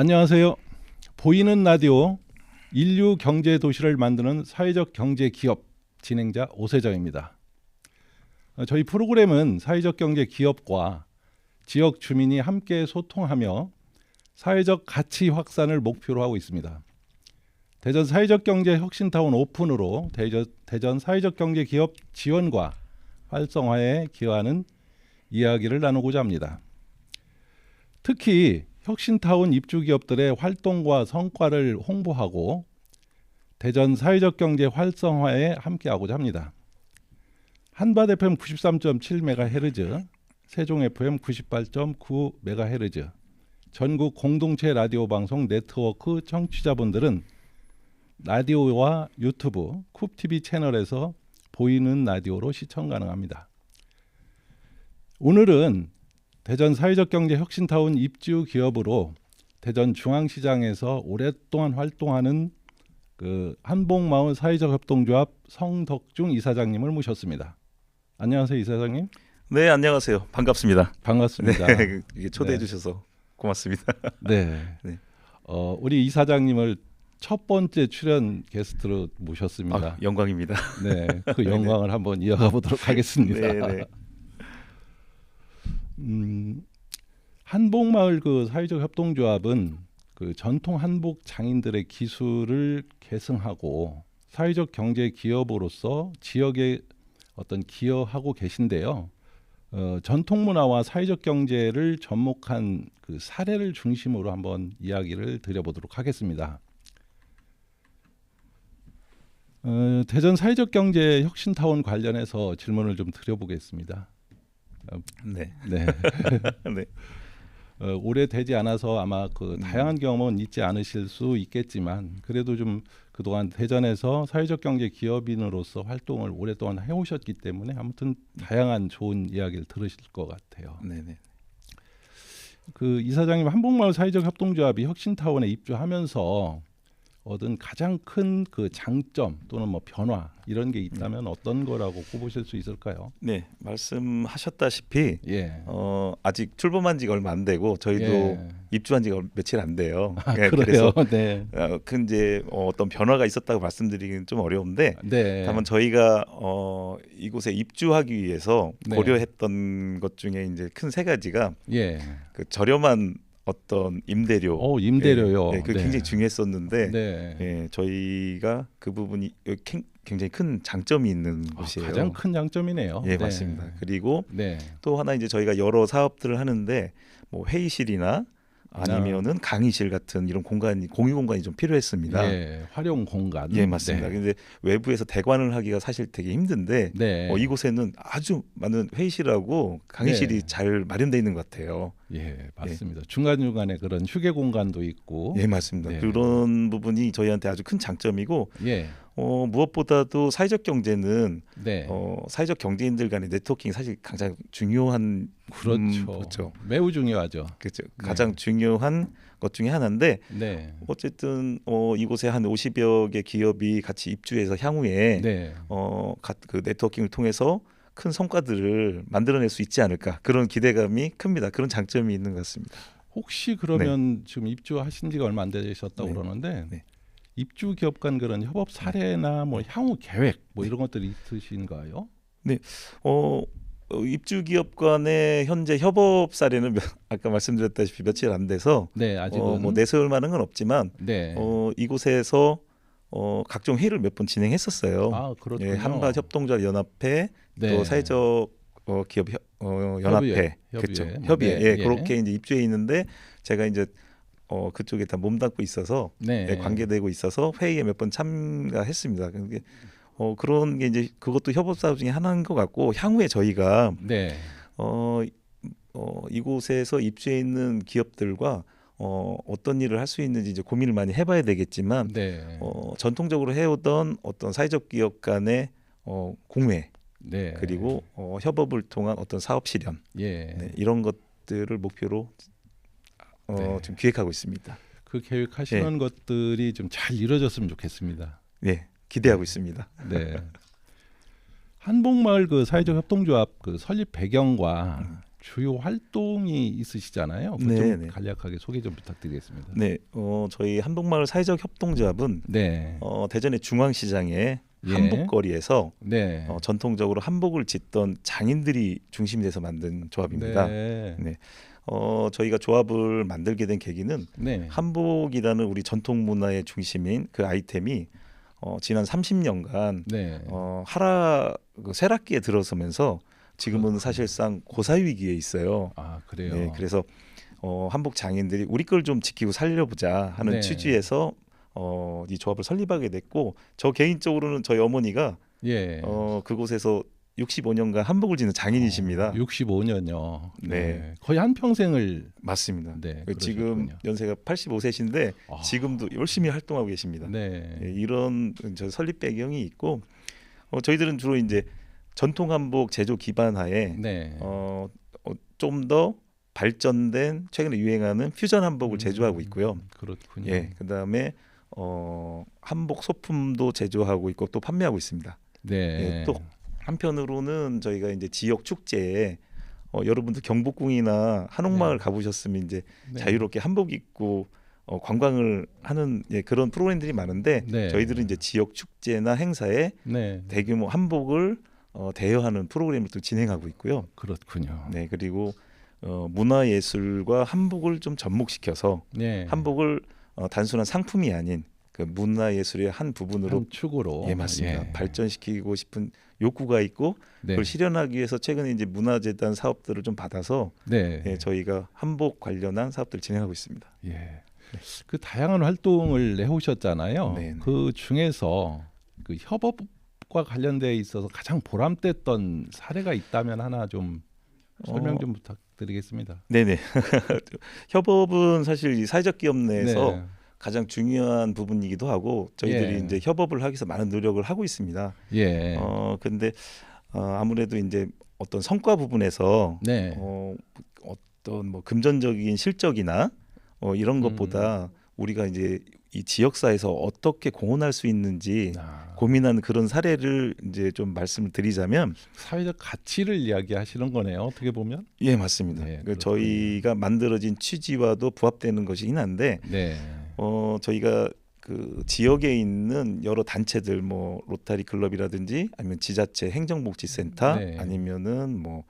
안녕하세요. 보이는 라디오 인류 경제 도시를 만드는 사회적 경제 기업 진행자 오세정입니다. 어, 저희 프로그램은 사회적 경제 기업과 지역 주민이 함께 소통하며 사회적 가치 확산을 목표로 하고 있습니다. 대전 사회적 경제 혁신타운 오픈으로 대전, 대전 사회적 경제 기업 지원과 활성화에 기여하는 이야기를 나누고자 합니다. 특히 혁신타운 입주 기업들의 활동과 성과를 홍보하고 대전 사회적 경제 활성화에 함께하고자 합니다. 한밭 FM 93.7MHz, 세종 FM 98.9MHz, 전국 공동체 라디오 방송 네트워크 청취자분들은 라디오와 유튜브 쿱TV 채널에서 보이는 라디오로 시청 가능합니다. 오늘은 대전 사회적 경제 혁신타운 입주 기업으로 대전 중앙시장에서 오랫동안 활동하는 그 한복마을 사회적 협동조합 성덕중 이사장님을 모셨습니다. 안녕하세요 이사장님. 네 안녕하세요 반갑습니다. 반갑습니다. 네, 초대해 네. 주셔서 고맙습니다. 네. 네. 어, 우리 이사장님을 첫 번째 출연 게스트로 모셨습니다. 아, 영광입니다. 네, 그 영광을 한번 이어가 보도록 하겠습니다. 네, 네. 음, 한복마을 그 사회적 협동조합은 그 전통 한복 장인들의 기술을 계승하고 사회적 경제 기업으로서 지역에 어떤 기여하고 계신데요. 어, 전통 문화와 사회적 경제를 접목한 그 사례를 중심으로 한번 이야기를 드려보도록 하겠습니다. 어, 대전 사회적 경제 혁신타운 관련해서 질문을 좀 드려보겠습니다. 네. 네. 네. 어, 오래되지 않아서 아마 그 음. 다양한 경험은 있지 않으실 수 있겠지만 그래도 좀 그동안 대전에서 사회적 경제 기업인으로서 활동을 오랫동안 해오셨기 때문에 아무튼 다양한 좋은 이야기를 들으실 것 같아요. 네, 네. 그 이사장님 한복마을 사회적 협동조합이 혁신타운에 입주하면서 얻은 가장 큰 그 장점 또는 뭐 변화 이런 게 있다면 어떤 거라고 꼽으실 수 있을까요? 네, 말씀하셨다시피 예. 어, 아직 출범한 지가 얼마 안 되고 저희도 예. 입주한 지가 며칠 안 돼요. 아, 예, 그래요. 그래서 네. 어, 그 이제 어, 어떤 변화가 있었다고 말씀드리기는 좀 어려운데 네. 다만 저희가 어, 이곳에 입주하기 위해서 네. 고려했던 것 중에 이제 큰 세 가지가 예. 그 저렴한 어떤 임대료, 어, 임대료요. 예, 예, 그 네. 굉장히 중요했었는데 네. 예, 저희가 그 부분이 굉장히 큰 장점이 있는 아, 곳이에요. 가장 큰 장점이네요. 예, 네. 맞습니다. 그리고 네. 또 하나 이제 저희가 여러 사업들을 하는데 뭐 회의실이나 아니면은 강의실 같은 이런 공간이 공유 공간이 좀 필요했습니다. 예, 활용 공간. 예, 맞습니다. 네. 근데 외부에서 대관을 하기가 사실 되게 힘든데 네. 어, 이곳에는 아주 많은 회의실하고 강의실이 네. 잘 마련돼 있는 것 같아요. 예, 맞습니다. 중간 중간에 그런 휴게 공간도 있고. 예, 맞습니다. 네. 그런 부분이 저희한테 아주 큰 장점이고 예. 어, 무엇보다도 사회적 경제는 네. 어, 사회적 경제인들 간의 네트워킹이 사실 가장 중요한 그렇죠. 음, 그렇죠. 매우 중요하죠. 그렇죠. 가장 중요한 것 중에 하나인데 네. 어쨌든 어, 이곳에 한 50여 개 기업이 같이 입주해서 향후에 네. 어, 가- 그 네트워킹을 통해서 큰 성과들을 만들어낼 수 있지 않을까 그런 기대감이 큽니다. 그런 장점이 있는 것 같습니다. 혹시 그러면 지금 입주하신 지가 얼마 안 되셨다고 네. 그러는데 네. 입주 기업 간 그런 협업 사례나 뭐 향후 계획 뭐 이런 것들이 있으신가요? 어, 어, 입주 기업 간의 현재 협업 사례는 몇- 아까 말씀드렸다시피 며칠 안 돼서 네, 아직은 어, 뭐 내세울 만한 건 없지만 네. 어, 이곳에서 어, 각종 회의를 몇 번 진행했었어요. 아, 그렇군요. 예, 한밭 협동조합 연합회 네. 또 사회적 어, 기업 협, 어, 연합회 협의회, 그렇죠 협의회. 협의회 네, 예, 예. 그렇게 이제 입주해 있는데 제가 이제 어, 그쪽에 다 몸담고 있어서 네. 예, 관계되고 있어서 회의에 몇 번 참가했습니다. 그게 어, 그런 게 이제 그것도 협업 사업 중에 하나인 것 같고 향후에 저희가 네. 어, 어, 이곳에서 입주해 있는 기업들과 어, 어떤 일을 할 수 있는지 이제 고민을 많이 해봐야 되겠지만 네. 어, 전통적으로 해오던 어떤 사회적 기업 간의 어, 공회 네. 그리고 어, 협업을 통한 어떤 사업 실현 예. 네, 이런 것들을 목표로 어, 네. 지금 기획하고 있습니다. 그 계획하시는 예. 것들이 좀 잘 이루어졌으면 좋겠습니다. 네, 기대하고 있습니다. 네. 한복마을 그 사회적 협동조합 그 설립 배경과 음. 주요 활동이 있으시잖아요. 네, 좀 네. 간략하게 소개 좀 부탁드리겠습니다. 네, 어, 저희 한복마을 사회적 협동조합은 네. 어, 대전의 중앙시장의 예. 한복거리에서 네. 어, 전통적으로 한복을 짓던 장인들이 중심이 돼서 만든 조합입니다. 네. 네. 어, 저희가 조합을 만들게 된 계기는 네. 한복이라는 우리 전통 문화의 중심인 그 아이템이 어, 지난 30년간 네. 어, 하락 그 쇠락기에 들어서면서 지금은 사실상 고사 위 기에 있어요. 아 그래요. 네, 그래서 어, 한복 장인들이 우리 걸 좀 지키고 살려보자 하는 네. 취지에서 어, 이 조합을 설립하게 됐고 저 개인적으로는 저희 어머니가 예. 어, 그곳에서 65년간 한복을 짓는 장인이십니다. 65년요. 네. 거의 한 평생을 맞습니다. 네. 그 지금 그러셨군요. 연세가 85세신데 아, 지금도 열심히 활동하고 계십니다. 네. 예, 이런 저 설립 배경이 있고 어, 저희들은 주로 이제 전통 한복 제조 기반하에 네. 어, 좀더 발전된 최근에 유행하는 퓨전 한복을 음, 제조하고 있고요. 그렇군요. 예, 그다음에 어, 한복 소품도 제조하고 있고 또 판매하고 있습니다. 네. 예, 또 한편으로는 저희가 이제 지역 축제에 어, 여러분들 경복궁이나 한옥마을 네. 가보셨으면 이제 네. 자유롭게 한복 입고 어, 관광을 하는 예, 그런 프로그램들이 많은데 네. 저희들은 이제 지역 축제나 행사에 네. 대규모 한복을 어, 대여하는 프로그램을 또 진행하고 있고요. 그렇군요. 네 그리고 어, 문화예술과 한복을 좀 접목시켜서 네. 한복을 어, 단순한 상품이 아닌 그 문화 예술의 한 부분으로 한 축으로 예 맞습니다 예. 발전시키고 싶은 욕구가 있고 네. 그걸 실현하기 위해서 최근에 이제 문화재단 사업들을 좀 받아서 네. 예, 저희가 한복 관련한 사업들 을 진행하고 있습니다. 예. 그 다양한 활동을 내오셨잖아요. 네, 네. 그 중에서 그 협업과 관련돼 있어서 가장 보람됐던 사례가 있다면 하나 좀 설명 어, 좀 부탁드리겠습니다. 네네. 협업은 사실 이 사회적 기업 내에서 네. 가장 중요한 부분이기도 하고 저희들이 예. 이제 협업을 하기 위해서 많은 노력을 하고 있습니다. 예. 어 근데 어, 아무래도 이제 어떤 성과 부분에서 네. 어, 어떤 뭐 금전적인 실적이나 어, 이런 음. 것보다 우리가 이제 이 지역사에서 어떻게 공헌할 수 있는지 아, 고민하는 그런 사례를 이제 좀 말씀을 드리자면 사회적 가치를 이야기하시는 거네요. 어떻게 보면. 예 맞습니다. 네, 그. 저희가 만들어진 취지와도 부합되는 것이긴 한데 네. 어 저희가 그 지역에 있는 여러 단체들 뭐 로타리 클럽이라든지 아니면 지자체 행정복지센터 네. 아니면은 뭐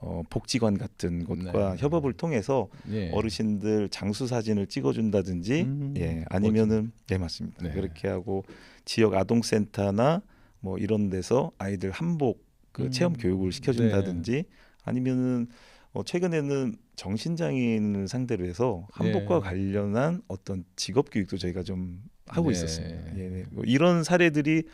어, 복지관 같은 곳과 네. 협업을 통해서 예. 어르신들 장수 사진을 찍어준다든지 음, 예 아니면은 예 맞습니다 네. 그렇게 하고 지역 아동센터나 뭐 이런 데서 아이들 한복 그 음, 체험 교육을 시켜준다든지 아니면은 어, 최근에는 정신장애인을 상대로 해서 한복과 예. 관련한 어떤 직업 교육도 저희가 좀 하고 네. 있었습니다. 예, 네. 뭐 이런 사례들이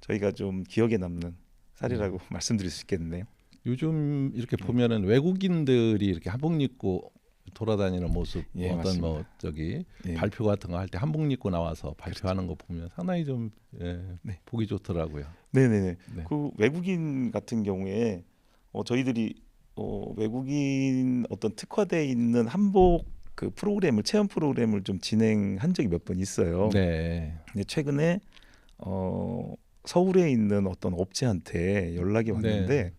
저희가 좀 기억에 남는 사례라고 네. 말씀드릴 수 있겠네요. 요즘 이렇게 보면은 외국인들이 이렇게 한복 입고 돌아다니는 모습 예, 어떤 맞습니다. 뭐 저기 예. 발표 같은 거 할 때 한복 입고 나와서 발표하는 거 보면 상당히 좀 예, 네. 보기 좋더라고요. 네네네. 네. 그 외국인 같은 경우에 어, 저희들이 어, 외국인 어떤 특화돼 있는 한복 그 프로그램을 체험 프로그램을 좀 진행한 적이 몇 번 있어요. 네. 근데 최근에 어, 서울에 있는 어떤 업체한테 연락이 왔는데 네.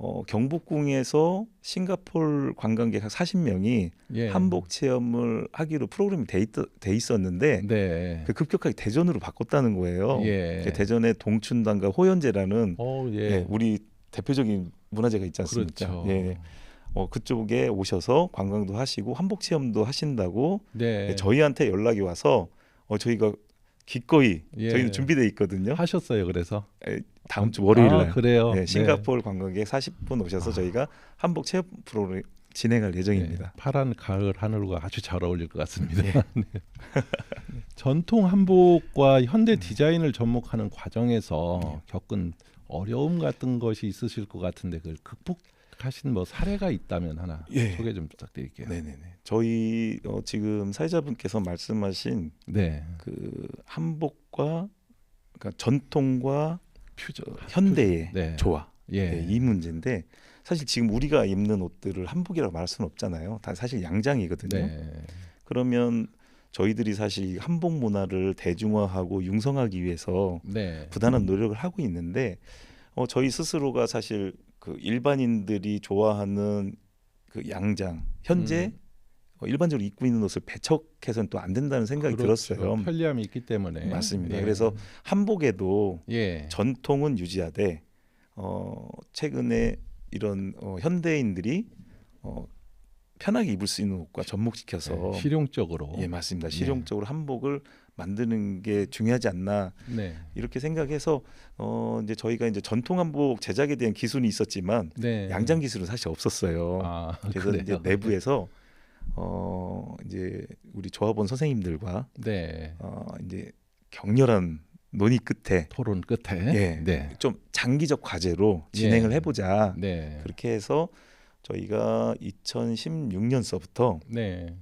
어, 경복궁에서 싱가폴 관광객 40명이 예. 한복 체험을 하기로 프로그램이 돼, 있, 돼 있었는데 네. 그 급격하게 대전으로 바꿨다는 거예요. 예. 그 대전의 동춘당과 호연제라는 어, 예. 예, 우리 대표적인 문화재가 있지 않습니까? 그렇죠. 예, 어, 그쪽에 오셔서 관광도 하시고 한복 체험도 하신다고 네. 예, 저희한테 연락이 와서 어, 저희가 기꺼이 예. 저희는 준비돼 있거든요. 하셨어요. 그래서 예, 다음 주 월요일 날 아, 그래요. 예, 네. 싱가포르 관광객 40분 오셔서 아. 저희가 한복 체험 프로를 진행할 예정입니다. 네, 파란 가을 하늘과 아주 잘 어울릴 것 같습니다. 예. 네. 전통 한복과 현대 음. 디자인을 접목하는 과정에서 네. 겪은 어려움 같은 것이 있으실 것 같은데 그걸 극복하신 뭐 사례가 있다면 하나 예. 소개 좀 부탁드릴게요. 네네네. 저희 어, 지금 사회자분께서 말씀하신 네. 그 한복과 그러니까 전통과 퓨저 현대의 네. 조화 예. 네, 이 문제인데 사실 지금 우리가 입는 옷들을 한복이라고 말할 수는 없잖아요. 다 사실 양장이거든요. 네. 그러면 저희들이 사실 이 한복 문화를 대중화하고 융성하기 위해서 네. 부단한 노력을 하고 있는데 어, 저희 스스로가 사실 그그 일반인들이 좋아하는 그 양장 현재 음. 어, 일반적으로 입고 있는 옷을 배척해서는 또 안 된다는 생각이 그렇죠. 들었어요. 편리함이 있기 때문에 맞습니다. 예. 그래서 한복에도 예. 전통은 유지하되 어, 최근에 이런 어, 현대인들이 어, 편하게 입을 수 있는 옷과 접목시켜서 예, 실용적으로 예 맞습니다. 네. 실용적으로 한복을 만드는 게 중요하지 않나 네. 이렇게 생각해서 어, 이제 저희가 이제 전통 한복 제작에 대한 기술이 있었지만 네. 양장 기술은 사실 없었어요. 아, 그래서 그래요? 이제 내부에서 어, 이제 우리 조합원 선생님들과 네. 어, 이제 격렬한 논의 끝에 토론 끝에 예. 네. 좀 장기적 과제로 진행을 예. 해보자. 네. 그렇게 해서 저희가 2016년서부터 네.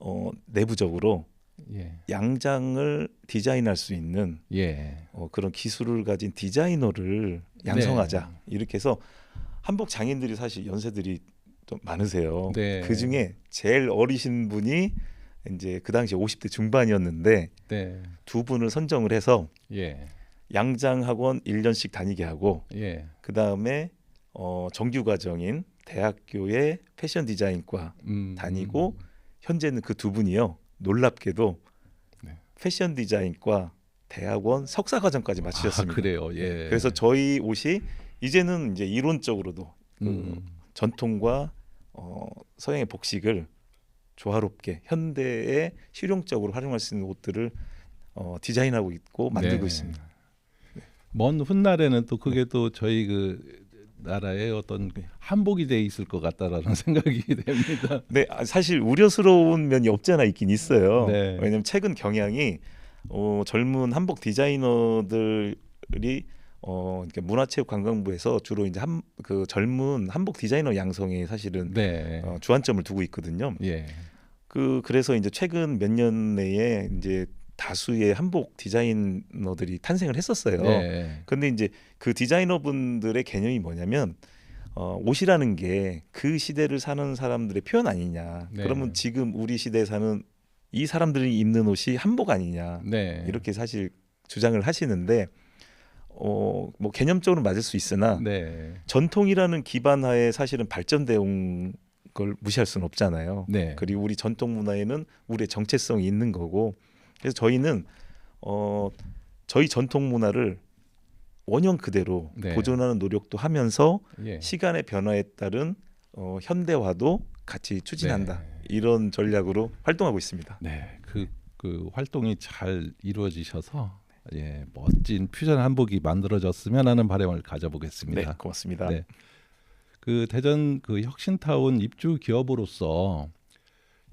어, 내부적으로 예. 양장을 디자인할 수 있는 예. 어, 그런 기술을 가진 디자이너를 양성하자. 네. 이렇게 해서 한복 장인들이 사실 연세들이 좀 많으세요. 네. 그 중에 제일 어리신 분이 이제 그 당시 50대 중반이었는데 네. 두 분을 선정을 해서 예. 양장 학원 1년씩 다니게 하고 예. 그 다음에 어, 정규 과정인 대학교의 패션 디자인과 음. 다니고 현재는 그 두 분이요 놀랍게도 네. 패션 디자인과 대학원 석사 과정까지 마치셨습니다. 아, 그래요. 예. 그래서 저희 옷이 이제는 이제 이론적으로도 그 음. 전통과 어, 서양의 복식을 조화롭게 현대에 실용적으로 활용할 수 있는 옷들을 어, 디자인하고 있고 만들고 네. 있습니다. 먼 훗날에는 또 그게 또 저희 그 나라의 어떤 네. 한복이 돼 있을 것 같다라는 생각이 됩니다. 네, 아, 사실 우려스러운 면이 없지 않아 있긴 있어요. 네. 왜냐하면 최근 경향이 어, 젊은 한복 디자이너들이 어, 이렇게 문화체육관광부에서 주로 이제 한 그 젊은 한복 디자이너 양성에 사실은 네. 어, 주안점을 두고 있거든요. 예. 그 그래서 이제 최근 몇 년 내에 이제 다수의 한복 디자이너들이 탄생을 했었어요. 네. 근데 이제 그 디자이너분들의 개념이 뭐냐면 어, 옷이라는 게 그 시대를 사는 사람들의 표현 아니냐. 네. 그러면 지금 우리 시대에 사는 이 사람들이 입는 옷이 한복 아니냐. 네. 이렇게 사실 주장을 하시는데 어, 뭐 개념적으로 맞을 수 있으나 네. 전통이라는 기반하에 사실은 발전되어 온 걸 무시할 수는 없잖아요. 네. 그리고 우리 전통 문화에는 우리의 정체성이 있는 거고 그래서 저희는 어 저희 전통 문화를 원형 그대로 네. 보존하는 노력도 하면서 예. 시간의 변화에 따른 어, 현대화도 같이 추진한다 네. 이런 전략으로 활동하고 있습니다. 네. 그, 그 활동이 잘 이루어지셔서 예, 멋진 퓨전 한복이 만들어졌으면 하는 바람을 네, 가져보겠습니다. 고맙습니다. 네. 그 대전 그 혁신타운 입주 기업으로서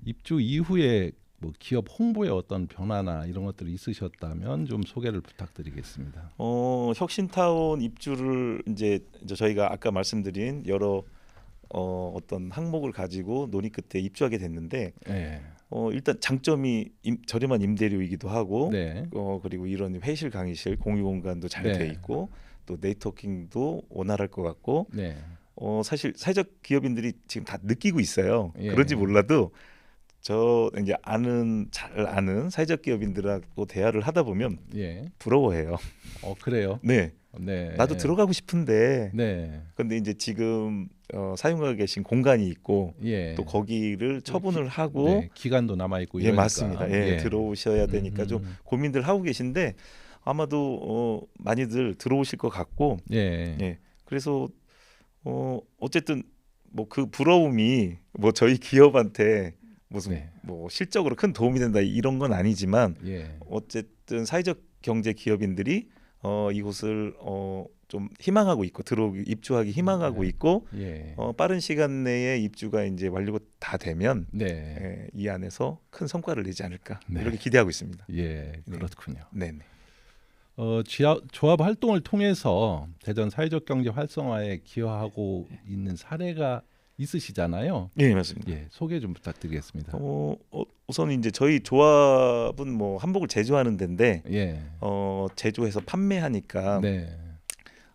입주 이후에 뭐 기업 홍보에 어떤 변화나 이런 것들이 있으셨다면 좀 소개를 부탁드리겠습니다. 어, 혁신타운 입주를 이제, 저희가 아까 말씀드린 여러 어, 어떤 항목을 가지고 논의 끝에 입주하게 됐는데 네. 어, 일단 장점이 임, 저렴한 임대료이기도 하고 네. 어 그리고 이런 회의실 강의실 공유 공간도 잘 네. 돼 있고 또 네트워킹도 원활할 것 같고 네. 어 사실 사회적 기업인들이 지금 다 느끼고 있어요. 예. 그런지 몰라도 저 이제 아는 잘 아는 사회적 기업인들하고 대화를 하다 보면 예. 부러워해요. 어 그래요. 네, 네. 나도 들어가고 싶은데 네. 근데 이제 지금 어, 사용하고 계신 공간이 있고 예. 또 거기를 처분을 하고 네, 기간도 남아 있고 예. 맞습니다. 예, 들어오셔야 되니까 음, 좀 음. 고민들 하고 계신데 아마도 어, 많이들 들어오실 것 같고 예. 예 그래서 어 어쨌든 뭐 그 부러움이 뭐 저희 기업한테 무슨 네. 뭐 실적으로 큰 도움이 된다 이런 건 아니지만 예. 어쨌든 사회적 경제 기업인들이 어 이곳을 어 좀 희망하고 있고 들어오기 입주하기 희망하고 네. 있고 예. 어 빠른 시간 내에 입주가 이제 완료가 다 되면 네. 예, 이 안에서 큰 성과를 내지 않을까 네. 이렇게 기대하고 있습니다. 예. 그렇군요. 네, 네. 어, 지하, 조합 활동을 통해서 대전 사회적 경제 활성화에 기여하고 있는 사례가 있으시잖아요. 예, 맞습니다. 예, 소개 좀 부탁드리겠습니다. 어, 어, 우선 이제 저희 조합은 뭐 한복을 제조하는 데인데 예. 어, 제조해서 판매하니까 네.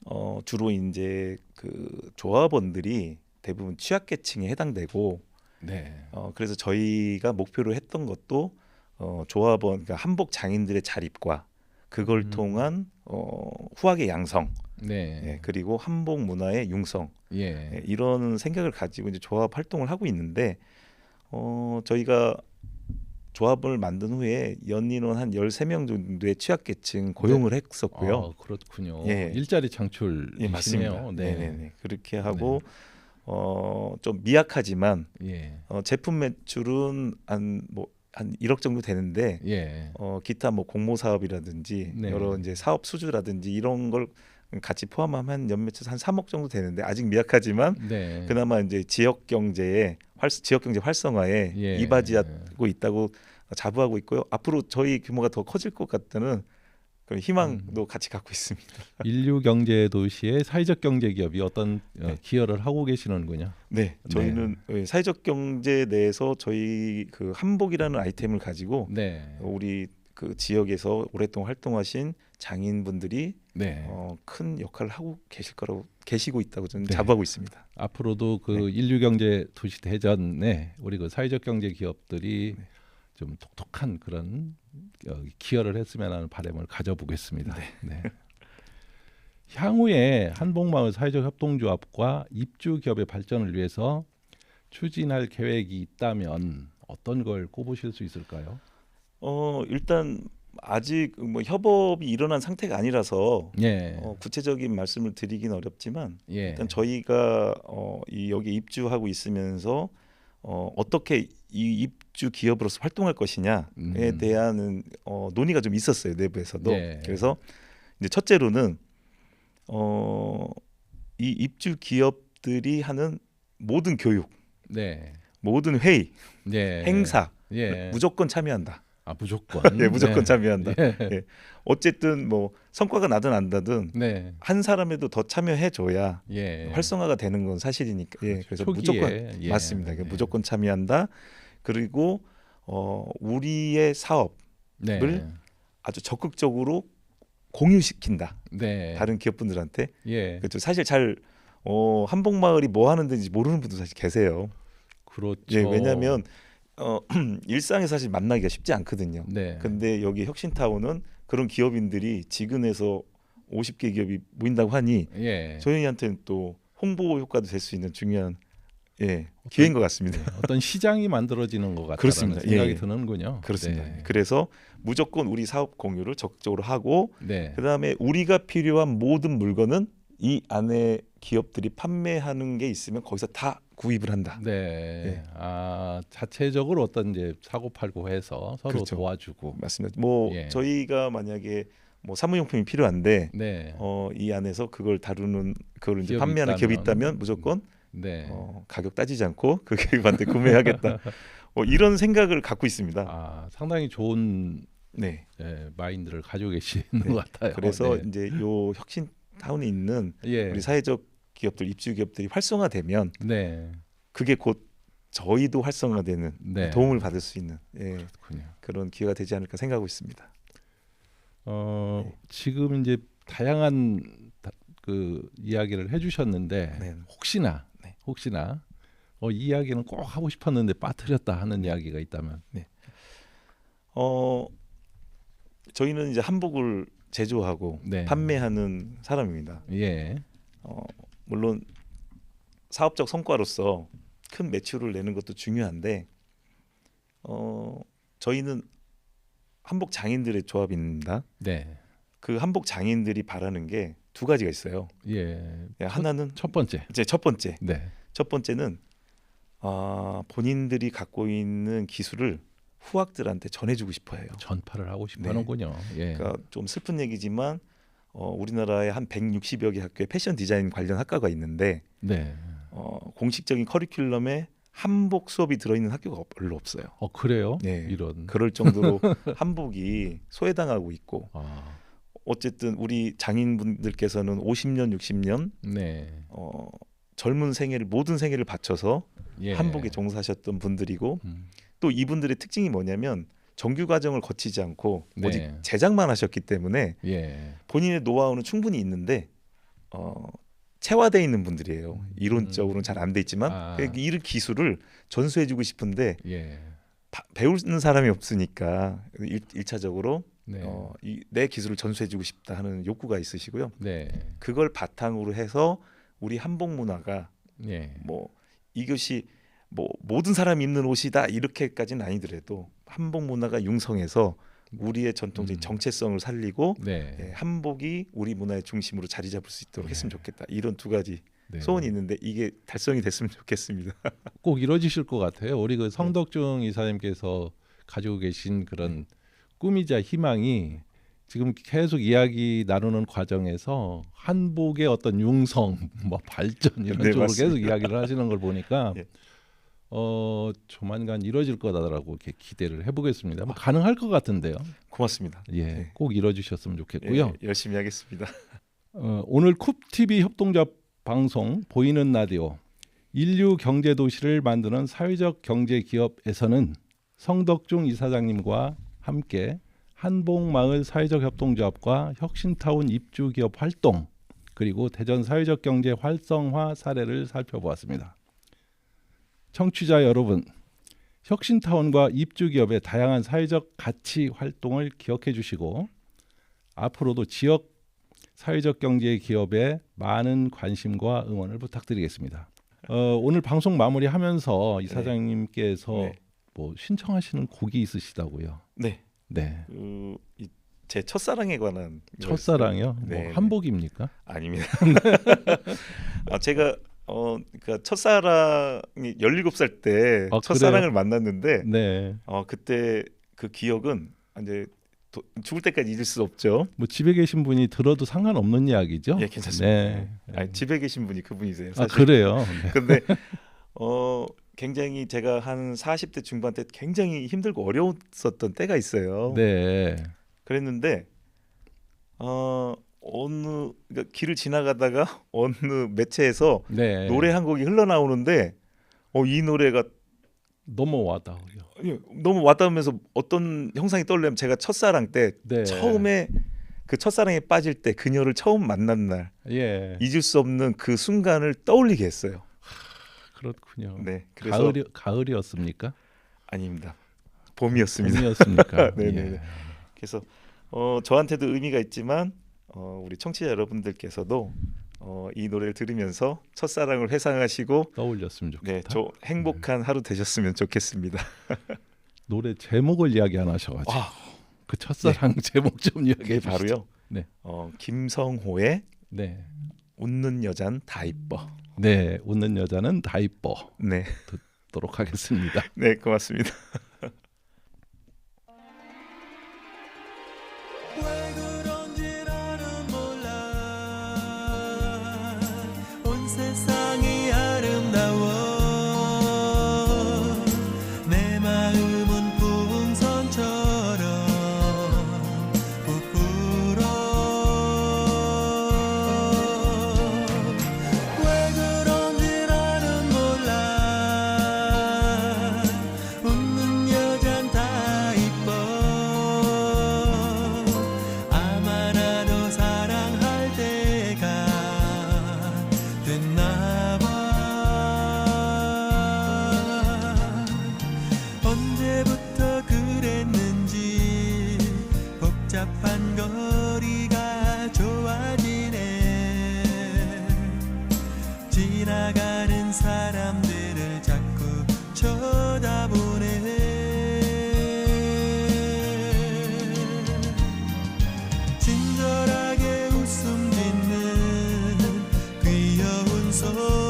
어, 주로 이제 그 조합원들이 대부분 취약계층에 해당되고 네. 어, 그래서 저희가 목표로 했던 것도 어, 조합원 그러니까 한복 장인들의 자립과 그걸 음. 통한 어, 후하게 양성 네. 예, 그리고 한복 문화의 융성 예. 예, 이런 생각을 가지고 이제 조합 활동을 하고 있는데 어 저희가 조합을 만든 후에 연인원 한 13명 정도의 취약계층 고용을 했었고요. 아, 그렇군요. 예. 일자리 창출 예, 맞습니다. 네. 네 네. 그렇게 하고 어좀 미약하지만 예. 어 제품 매출은 한뭐 한 1억 정도 되는데 예. 어 기타 뭐 공모 사업이라든지 네. 여러 이제 사업 수주라든지 이런 걸 같이 포함하면 연매출 한 3억 정도 되는데 아직 미약하지만 네. 그나마 이제 지역 경제에 활 지역 경제 활성화에 예. 이바지하고 있다고 자부하고 있고요. 앞으로 저희 규모가 더 커질 것 같다는 그런 희망도 음. 같이 갖고 있습니다. 인류 경제 도시의 사회적 경제 기업이 어떤 어, 네. 기여를 하고 계시는군요. 네, 저희는 예, 사회적 경제 내에서 저희 그 한복이라는 아이템을 가지고 네. 우리 그 지역에서 오랫동안 활동하신 장인분들이 네. 어, 큰 역할을 하고 계실 거라고 계시고 있다고 저는 네. 자부하고 있습니다. 앞으로도 그 네. 인류 경제 도시 대전에 우리 그 사회적 경제 기업들이 네. 좀 독특한 그런 어, 기여를 했으면 하는 바람을 가져보겠습니다. 네. 향후에 한복마을 사회적 협동조합과 입주 기업의 발전을 위해서 추진할 계획이 있다면 어떤 걸 꼽으실 수 있을까요? 어, 일단 아직 뭐 협업이 일어난 상태가 아니라서 예. 어, 구체적인 말씀을 드리긴 어렵지만 예. 일단 저희가 어, 이 여기 입주하고 있으면서 어, 어떻게 이 입주 기업으로서 활동할 것이냐에 음. 대한 어, 논의가 좀 있었어요 내부에서도. 예. 그래서 이제 첫째로는 어, 이 입주 기업들이 하는 모든 교육, 네. 모든 회의, 예. 행사 예. 무조건 참여한다. 아 무조건. 예, 무조건 네. 참여한다. 예. 예. 어쨌든 뭐 성과가 나든 안 나든 네. 한 사람에도 더 참여해 줘야 예. 활성화가 되는 건 사실이니까. 예, 그래서 초기에, 무조건 예. 맞습니다. 예. 무조건 참여한다. 그리고 어 우리의 사업을 네. 아주 적극적으로 공유시킨다. 네. 다른 기업분들한테. 예. 그렇죠. 사실 잘 어, 한복마을이 뭐 하는 데인지 모르는 분도 사실 계세요. 그렇죠. 예, 왜냐하면 어, 일상에 사실 만나기가 쉽지 않거든요. 네. 근데 여기 혁신타운은 그런 기업인들이 지근에서 50개 기업이 모인다고 하니 예. 저희한테는 또 홍보 효과도 될 수 있는 중요한 예, 기회인 것 같습니다. 어떤 시장이 만들어지는 것 같다는 그렇습니다. 생각이 예. 드는군요. 그렇습니다. 네. 그래서 무조건 우리 사업 공유를 적극적으로 하고 네. 그다음에 우리가 필요한 모든 물건은 이 안에 기업들이 판매하는 게 있으면 거기서 다 구입을 한다. 네. 예. 아 자체적으로 어떤 이제 사고 팔고 해서 서로 그렇죠. 도와주고. 맞습니다. 뭐 예. 저희가 만약에 뭐 사무용품이 필요한데 네. 어, 이 안에서 그걸 다루는 그걸 이제 판매하는 기업이 있다면. 있다면 무조건 네. 어, 가격 따지지 않고 그 기업한테 구매하겠다. 어, 이런 생각을 갖고 있습니다. 아 상당히 좋은 네. 예, 마인드를 가지고 계시는 네. 것 같아요. 그래서 네. 이제 요 혁신 타운에 있는 예. 우리 사회적 기업들 입주 기업들이 활성화되면 네. 그게 곧 저희도 활성화되는 네. 도움을 받을 수 있는 예. 그런 기회가 되지 않을까 생각하고 있습니다. 어, 네. 지금 이제 다양한 다- 그 이야기를 해주셨는데 네. 혹시나 네. 혹시나 어, 이 이야기는 꼭 하고 싶었는데 빠뜨렸다 하는 이야기가 있다면 어 저희는 이제 한복을 제조하고 네. 판매하는 사람입니다. 예, 어, 물론 사업적 성과로서 큰 매출을 내는 것도 중요한데 어, 저희는 한복 장인들의 조합입니다. 네, 그 한복 장인들이 바라는 게 두 가지가 있어요. 예. 예, 하나는 첫 번째, 이제 첫 번째, 네, 첫 번째는 아, 본인들이 갖고 있는 기술을 후학들한테 전해주고 싶어해요. 전파를 하고 네. 싶어하는군요. 예, 그러니까 좀 슬픈 얘기지만 어, 우리나라에 한 160여 개 학교에 패션 디자인 관련 학과가 있는데 네. 어, 공식적인 커리큘럼에 한복 수업이 들어있는 학교가 없- 별로 없어요. 어 그래요? 네. 이런. 그럴 정도로 한복이 소외당하고 있고 아, 어쨌든 우리 장인분들께서는 50년, 60년 네, 어, 젊은 생애를 모든 생애를 바쳐서 예. 한복에 종사하셨던 분들이고 음, 또 이분들의 특징이 뭐냐면 정규 과정을 거치지 않고 네. 오직 제작만 하셨기 때문에 예, 본인의 노하우는 충분히 있는데 어, 체화돼 있는 분들이에요. 이론적으로는 음. 잘안 돼 있지만 아. 그이 기술을 전수해주고 싶은데 예, 바- 배우는 사람이 없으니까 일, 일차적으로 네. 어, 이, 내 기술을 전수해주고 싶다 하는 욕구가 있으시고요. 네. 그걸 바탕으로 해서 우리 한복 문화가 예. 뭐 이것이 뭐 모든 사람이 입는 옷이다 이렇게까지는 아니더라도 한복 문화가 융성해서 우리의 전통적인 음. 정체성을 살리고 네. 예, 한복이 우리 문화의 중심으로 자리 잡을 수 있도록 했으면 좋겠다 이런 두 가지 네. 소원이 있는데 이게 달성이 됐으면 좋겠습니다. 꼭 이루어지실 것 같아요. 우리 그 성덕중 이사님께서 가지고 계신 그런 꿈이자 희망이 지금 계속 이야기 나누는 과정에서 한복의 어떤 융성, 뭐 발전 이런 네, 쪽으로 맞습니다. 계속 이야기를 하시는 걸 보니까 예. 어 조만간 이루어질 거다라고 이렇게 기대를 해보겠습니다. 뭐 가능할 것 같은데요. 고맙습니다. 예, 네. 꼭 이루어주셨으면 좋겠고요. 예, 열심히 하겠습니다. 어, 오늘 쿱 TV 협동조합 방송 보이는 라디오 인류 경제 도시를 만드는 사회적 경제 기업에서는 성덕중 이사장님과 함께 한복마을 사회적 협동조합과 혁신타운 입주 기업 활동 그리고 대전 사회적 경제 활성화 사례를 살펴보았습니다. 청취자 여러분, 혁신타운과 입주 기업의 다양한 사회적 가치 활동을 기억해 주시고 앞으로도 지역 사회적 경제 기업에 많은 관심과 응원을 부탁드리겠습니다. 어, 오늘 방송 마무리하면서 이 사장님께서 네. 뭐 신청하시는 곡이 있으시다고요. 네, 네. 그, 이- 제 첫사랑에 관한 첫사랑이요? 네, 뭐 네. 한복입니까? 아닙니다. 아, 제가 어, 그 첫사랑이 17살 때 아, 첫사랑을 만났는데 네. 어, 그때 그 기억은 이제 도, 죽을 때까지 잊을 수 없죠. 뭐 집에 계신 분이 들어도 상관없는 이야기죠? 예, 괜찮습니다. 네. 아니, 집에 계신 분이 그분이세요. 아 사실. 그래요. 네. 근데 어 굉장히 제가 한 40대 중반 때 굉장히 힘들고 어려웠었던 때가 있어요. 네. 그랬는데 어 어느 그러니까 길을 지나가다가 어느 매체에서 네. 노래 한 곡이 흘러나오는데 어 이 노래가 너무 와닿아요. 너무 와닿으면서 어떤 형상이 떠올려면 제가 첫사랑 때 네. 처음에 그 첫사랑에 빠질 때 그녀를 처음 만난 날 예. 잊을 수 없는 그 순간을 떠올리게 했어요. 그렇군요. 네, 그래서 가을이 가을이었습니까? 아닙니다. 봄이었습니다. 봄이었습니까? 네네네. 예. 그래서 어, 저한테도 의미가 있지만 어, 우리 청취자 여러분들께서도 어, 이 노래를 들으면서 첫사랑을 회상하시고 떠올렸으면 좋겠다. 네, 저 행복한 하루 되셨으면 좋겠습니다. 노래 제목을 이야기 안 하셔가지고 아, 그 첫사랑 제목 좀 이야기해 주시죠. 바로요. 네. 어, 김성호의 네. 웃는 여잔 다 이뻐. 네, 웃는 여자는 다 이뻐. 네, 도록 하겠습니다. 네, 고맙습니다. so.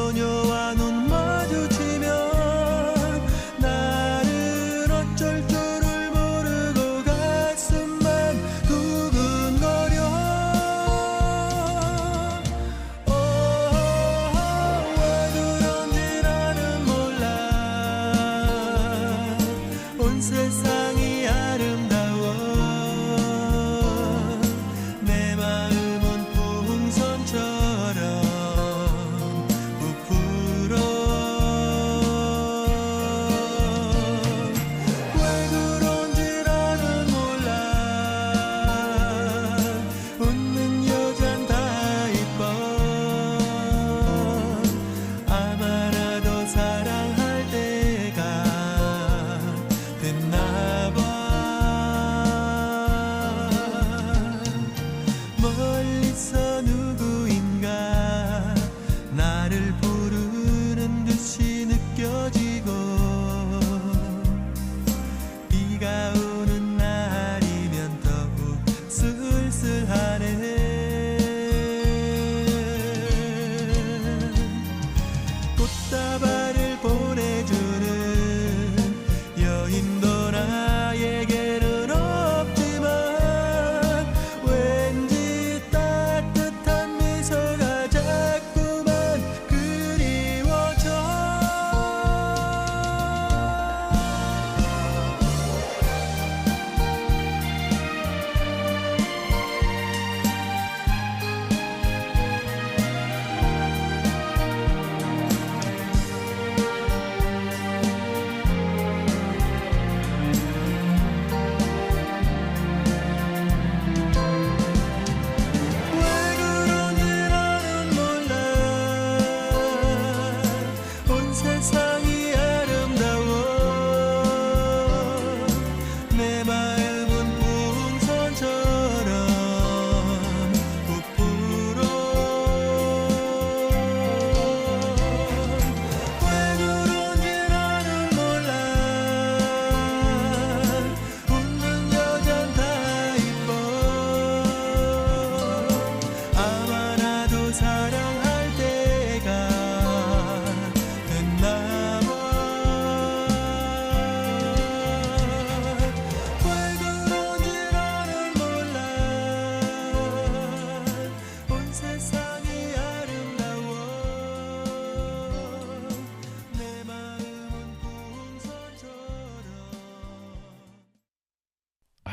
사랑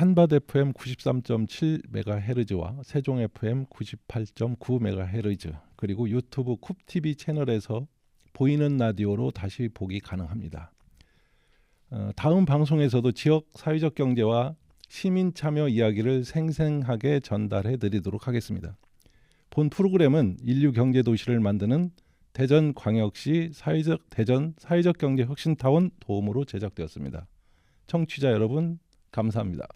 한밭 FM 93.7MHz와 세종 FM 98.9MHz 그리고 유튜브 쿱TV 채널에서 보이는 라디오로 다시 보기 가능합니다. 어, 다음 방송에서도 지역 사회적 경제와 시민 참여 이야기를 생생하게 전달해 드리도록 하겠습니다. 본 프로그램은 인류 경제 도시를 만드는 대전 광역시 사회적 대전 사회적 경제 혁신타운 도움으로 제작되었습니다. 청취자 여러분 감사합니다.